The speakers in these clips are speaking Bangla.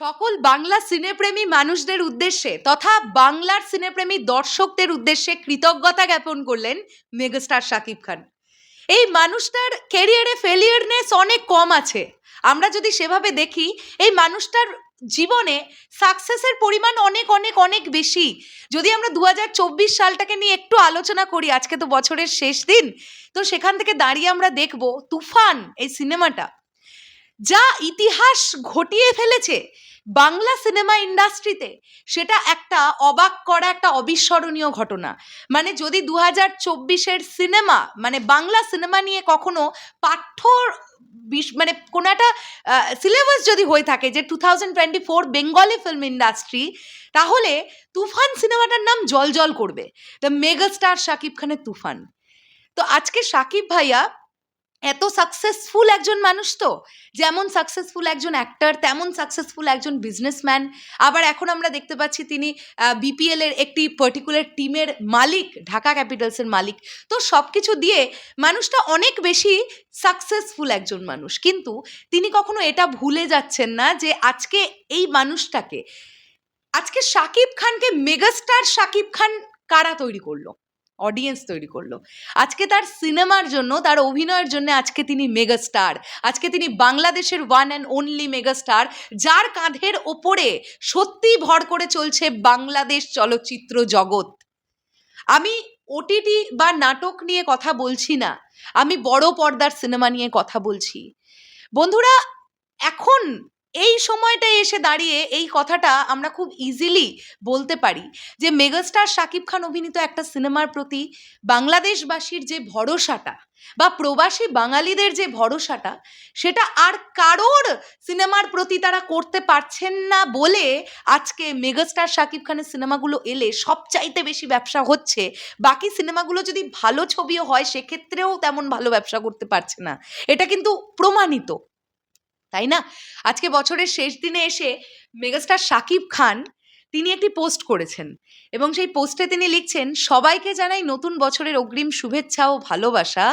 সকল বাংলা সিনেপ্রেমী মানুষদের উদ্দেশ্যে তথা বাংলার সিনেপ্রেমী দর্শকদের উদ্দেশ্যে কৃতজ্ঞতা জ্ঞাপন করলেন মেগাস্টার শাকিব খান। এই মানুষটার কেরিয়ারে ফেলিয়ারনেস অনেক কম আছে। আমরা যদি সেভাবে দেখি, এই মানুষটার জীবনে সাকসেসের পরিমাণ অনেক অনেক অনেক বেশি। যদি আমরা দু হাজার চব্বিশ সালটাকে নিয়ে একটু আলোচনা করি, আজকে তো বছরের শেষ দিন, তো সেখান থেকে দাঁড়িয়ে আমরা দেখব, তুফান এই সিনেমাটা যা ইতিহাস ঘটিয়ে ফেলেছে বাংলা সিনেমা ইন্ডাস্ট্রিতে, সেটা একটা অবাক করা, একটা অবিস্মরণীয় ঘটনা। মানে যদি দু হাজার চব্বিশের সিনেমা মানে বাংলা সিনেমা নিয়ে কখনো পাঠ্য মানে কোনো একটা সিলেবাস যদি হয়ে থাকে যে two thousand twenty four Bengali film industry, তাহলে তুফান সিনেমাটার নাম জল জল করবে। দ্য মেগাস্টার শাকিব খানের তুফান। তো আজকে শাকিব ভাইয়া এত সাকসেসফুল একজন মানুষ তো। যেমন সাকসেসফুল একজন অ্যাক্টর তেমন সাকসেসফুল একজন বিজনেসম্যান আবার এখন আমরা দেখতে পাচ্ছি তিনি বিপিএল এর একটি পার্টিকুলার টিমের মালিক, ঢাকা ক্যাপিটালসের মালিক। তো সব কিছু দিয়ে মানুষটা অনেক বেশি সাকসেসফুল একজন মানুষ। কিন্তু তিনি কখনো এটা ভুলে যাচ্ছেন না যে আজকে এই মানুষটাকে, আজকে শাকিব খানকে মেগাস্টার শাকিব খান কারা তৈরি করল? অডিয়েন্স তৈরি করল। আজকে তার সিনেমার জন্য, তার অভিনয়ের জন্য আজকে তিনি মেগাস্টার আজকে তিনি বাংলাদেশের ওয়ান অ্যান্ড অনলি মেগাস্টার যার কাঁধের ওপরে সত্যি ভর করে চলছে বাংলাদেশ চলচ্চিত্র জগৎ। আমি ওটিটি বা নাটক নিয়ে কথা বলছি না, আমি বড় পর্দার সিনেমা নিয়ে কথা বলছি। বন্ধুরা, এখন এই সময়টায় এসে দাঁড়িয়ে এই কথাটা আমরা খুব ইজিলি বলতে পারি যে মেগাস্টার শাকিব খান অভিনীত একটা সিনেমার প্রতি বাংলাদেশবাসীর যে ভরসাটা বা প্রবাসী বাঙালিদের যে ভরসাটা, সেটা আর কারোর সিনেমার প্রতি তারা করতে পারছেন না বলে আজকে মেগাস্টার শাকিব খানের সিনেমাগুলো এলে সবচাইতে বেশি ব্যবসা হচ্ছে। বাকি সিনেমাগুলো যদি ভালো ছবিও হয়, সেক্ষেত্রেও তেমন ভালো ব্যবসা করতে পারছে না। এটা কিন্তু প্রমাণিত। তাই না? আজকে বছরের শেষ দিনে এসে মেগাস্টার শাকিব খান তিনি একটি পোস্ট করেছেন এবং সেই পোস্টে তিনি লিখছেন, সবাইকে জানাই নতুন বছরের অগ্রিম শুভেচ্ছা ও ভালোবাসা।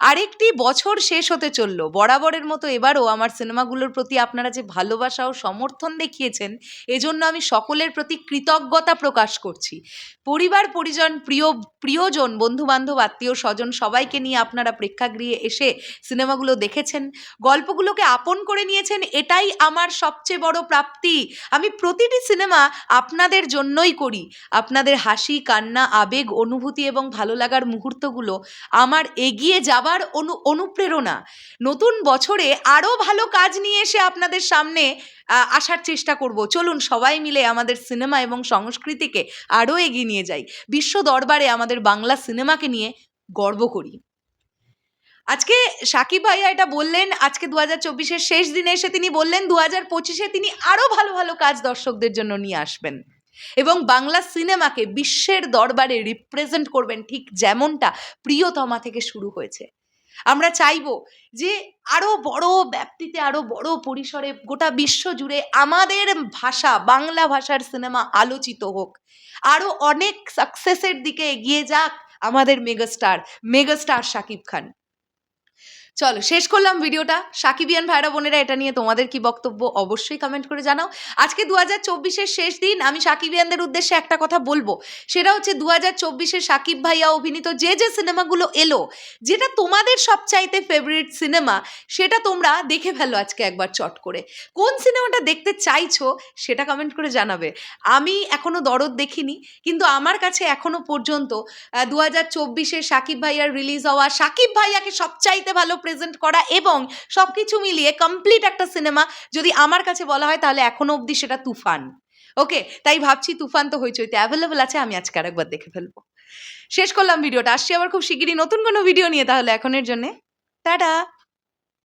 আরেকটি বছর শেষ হতে চলল। বরাবরের মতো এবারও আমার সিনেমাগুলোর প্রতি আপনারা যে ভালোবাসা ও সমর্থন দেখিয়েছেন, এজন্য আমি সকলের প্রতি কৃতজ্ঞতা প্রকাশ করছি। পরিবার, পরিজন, প্রিয়, প্রিয়জন বন্ধু বান্ধব আত্মীয়, স্বজন সবাইকে নিয়ে আপনারা প্রেক্ষাগৃহে এসে সিনেমাগুলো দেখেছেন। গল্পগুলোকে আপন করে নিয়েছেন, এটাই আমার সবচেয়ে বড় প্রাপ্তি। আমি প্রতিটি সিনেমা আপনাদের জন্যই করি। আপনাদের হাসি, কান্না, আবেগ, অনুভূতি এবং ভালো লাগার মুহূর্তগুলো আমার এগিয়ে যাবার অনু, অনুপ্রেরণা। নতুন বছরে আরও ভালো কাজ নিয়ে এসে আপনাদের সামনে আসার চেষ্টা করব। চলুন সবাই মিলে আমাদের সিনেমা এবং সংস্কৃতিকে আরও এগিয়ে নিয়ে যাই। বিশ্ব দরবারে আমাদের বাংলা সিনেমাকে নিয়ে গর্ব করি। আজকে সাকিব ভাইয়া এটা বললেন, আজকে দু হাজার চব্বিশের শেষ দিনে এসে তিনি বললেন দু হাজার পঁচিশে তিনি আরও ভালো ভালো কাজ দর্শকদের জন্য নিয়ে আসবেন। এবং বাংলা সিনেমাকে বিশ্বের দরবারে রিপ্রেজেন্ট করবেন ঠিক যেমনটা প্রিয়তমা থেকে শুরু হয়েছে। আমরা চাইব যে আরও বড় ব্যাপ্তিতে আরও বড় পরিসরে গোটা বিশ্ব জুড়ে আমাদের ভাষা, বাংলা ভাষার সিনেমা আলোচিত হোক। আরও অনেক সাকসেসের দিকে এগিয়ে যাক আমাদের মেগাস্টার মেগাস্টার শাকিব খান। চলো শেষ করলাম ভিডিওটা। সাকিবিয়ান ভাইরা, বোনেরা, এটা নিয়ে তোমাদের কি বক্তব্য অবশ্যই কমেন্ট করে জানাও। আজকে দু হাজার চব্বিশের শেষ দিন, আমি সাকিবিয়ানদের উদ্দেশ্যে একটা কথা বলব। সেটা হচ্ছে দু হাজার চব্বিশে সাকিব ভাইয়া, অভিনীত যে যে সিনেমাগুলো এলো, যেটা তোমাদের সবচাইতে ফেভারিট সিনেমা সেটা তোমরা দেখে ফেলো আজকে একবার চট করে। কোন সিনেমাটা দেখতে চাইছো, সেটা কমেন্ট করে জানাবে। আমি এখনও দরদ দেখিনি, কিন্তু আমার কাছে এখনও পর্যন্ত দু হাজার চব্বিশে সাকিব ভাইয়ার রিলিজ হওয়া সাকিব ভাইয়াকে সবচাইতে ভালো প্রেজেন্ট করা এবং সব কিছু মিলিয়ে কমপ্লিট একটা সিনেমা যদি আমার কাছে বলা হয় তাহলে এখনও অবধি সেটা তুফান। ওকে তাই ভাবছি তুফান তো হইচইতে অ্যাভেলেবেল আছে, আমি আজকে আরেকবার দেখে ফেলব। শেষ করলাম ভিডিওটা। আসছি আবার খুব শিগগিরই নতুন কোনো ভিডিও নিয়ে, তাহলে এখনের জন্যে। টাটা!